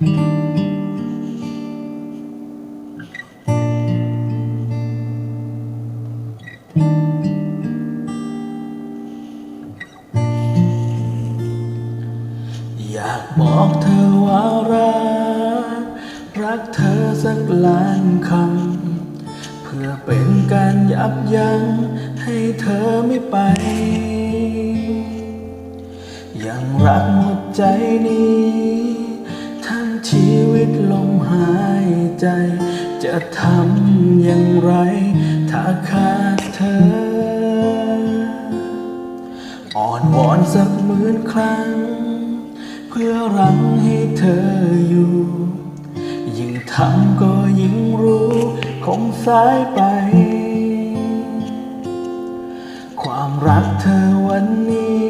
อยากบอกเธอว่ารัก รักเธอสักล้านคำ เพื่อเป็นการยับยั้งให้เธอไม่ไป ยังรักหมดใจนี้ ใจ จะทำอย่างไร ถ้าขาดเธอ อ่อนวอนสักหมื่นครั้ง เพื่อรั้งให้เธออยู่ ยิ่งทำก็ยิ่งรู้ คงสายไป ความรักเธอวันนี้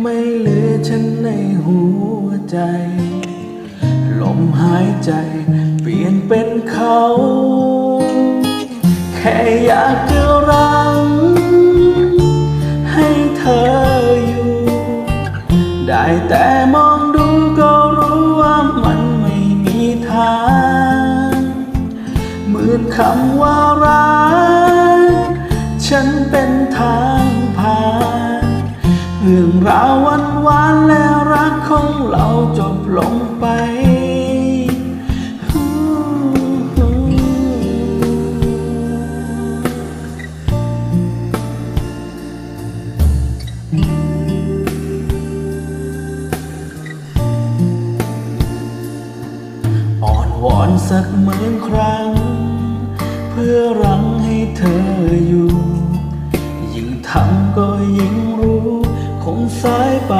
ไม่เหลือฉันในหัวใจ ลมหายใจ เป็นเขา แค่อยากจะรัง ให้เธออยู่ ได้แต่มองดูก็รู้ว่ามันไม่มีทางเหมือนคำว่ารัก ฉันเป็นทางผ่าน เรื่องราววันวานและรักของเราจบลงไป วอนสักหมื่นครั้ง เพื่อรั้งให้เธออยู่ ยิ่งทำก็ยิ่งรู้ คงสายไป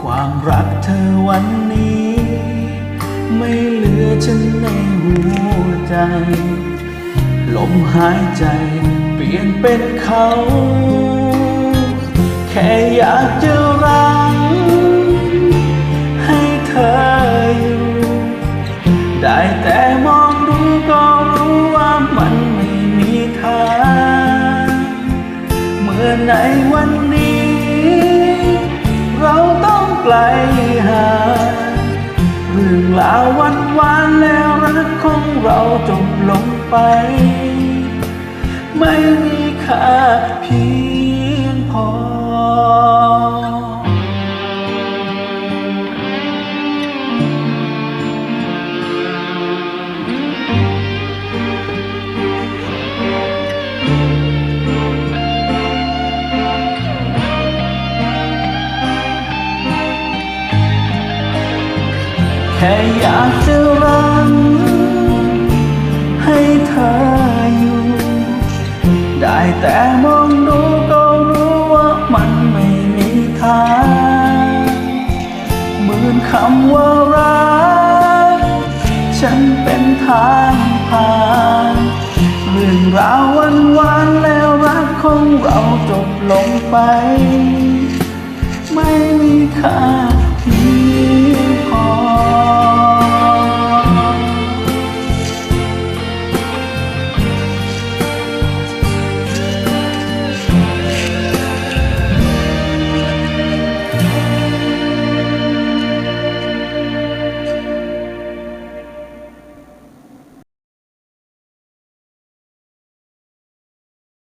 ความรักเธอวันนี้ ไม่เหลือฉันในหัวใจ ลมหายใจเปลี่ยนเป็นเขา แค่อยากจะ ได้แต่มองดูก็รู้ว่ามันไม่มีทางเมื่อในวันนี้ เราต้องไกลห่างเรื่องราววันวานและรักของเราจบลงไป ไม่มีค่าเพียง แค่อยากจะรังให้เธออยู่ ได้แต่มองดูก็รู้ว่ามันไม่มีทางเหมือนคำว่ารัก ฉันเป็นทางผ่านเรื่องราววันวานแล้วรักของเราจบลงไป ไม่มีค่า